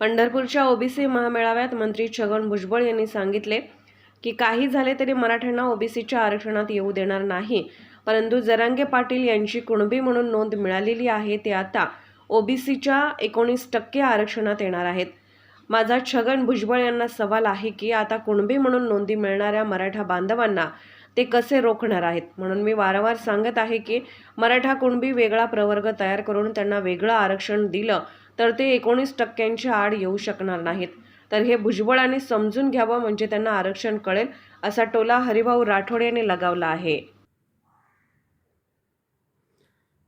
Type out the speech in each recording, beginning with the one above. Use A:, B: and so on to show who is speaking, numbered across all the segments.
A: पंढरपूरच्या ओबीसी महामेळाव्यात मंत्री छगन भुजबळ यांनी सांगितले की काही झाले तरी मराठ्यांना ओबीसीच्या आरक्षणात येऊ देणार नाही. परंतु जरांगे पाटील यांची कुणबी म्हणून नोंद मिळालेली आहे ते आता ओबीसीच्या एकोणीस टक्के आरक्षणात येणार आहेत. माझा छगन भुजबळ यांना सवाल आहे की आता कुणबी म्हणून नोंदी मिळणाऱ्या मराठा बांधवांना ते कसे रोखणार आहेत? म्हणून मी वारंवार सांगत आहे की मराठा कुणबी वेगळा प्रवर्ग तयार करून त्यांना वेगळं आरक्षण दिलं तर ते एकोणीस टक्क्यांच्या आड येऊ शकणार नाहीत. तर हे भुजबळाने समजून घ्यावं म्हणजे त्यांना आरक्षण कळेल असा टोला हरिभाऊ राठोड यांनी लगावला आहे.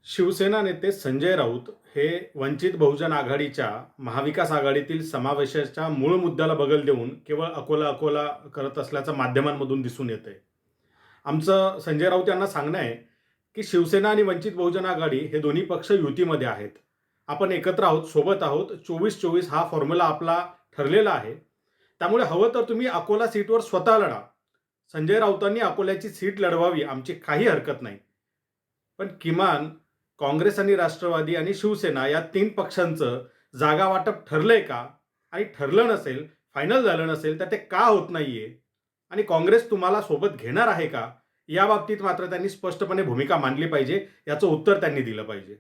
B: शिवसेना नेते संजय राऊत हे वंचित बहुजन आघाडीच्या महाविकास आघाडीतील समावेशाच्या मूळ मुद्द्याला बगल देऊन केवळ अकोला अकोला करत असल्याचं माध्यमांमधून दिसून येते आमचं संजय राऊत यांना सांगणं आहे की शिवसेना आणि वंचित बहुजन आघाडी हे दोन्ही पक्ष युतीमध्ये आहेत. आपण एकत्र आहोत सोबत आहोत. चोवीस चोवीस हा फॉर्म्युला आपला ठरलेला आहे. त्यामुळे हवं तर तुम्ही अकोला सीटवर स्वतः लढा. संजय राऊतांनी अकोल्याची सीट लढवावी आमची काही हरकत नाही. पण किमान काँग्रेस आणि राष्ट्रवादी आणि शिवसेना या तीन पक्षांचं जागा वाटप ठरलंय का? आणि ठरलं नसेल फायनल झालं नसेल तर ते का होत नाहीये? आणि काँग्रेस तुम्हाला सोबत घेणार आहे का? या बाबतीत मात्र त्यांनी स्पष्टपणे भूमिका मांडली पाहिजे याचं उत्तर त्यांनी दिलं पाहिजे.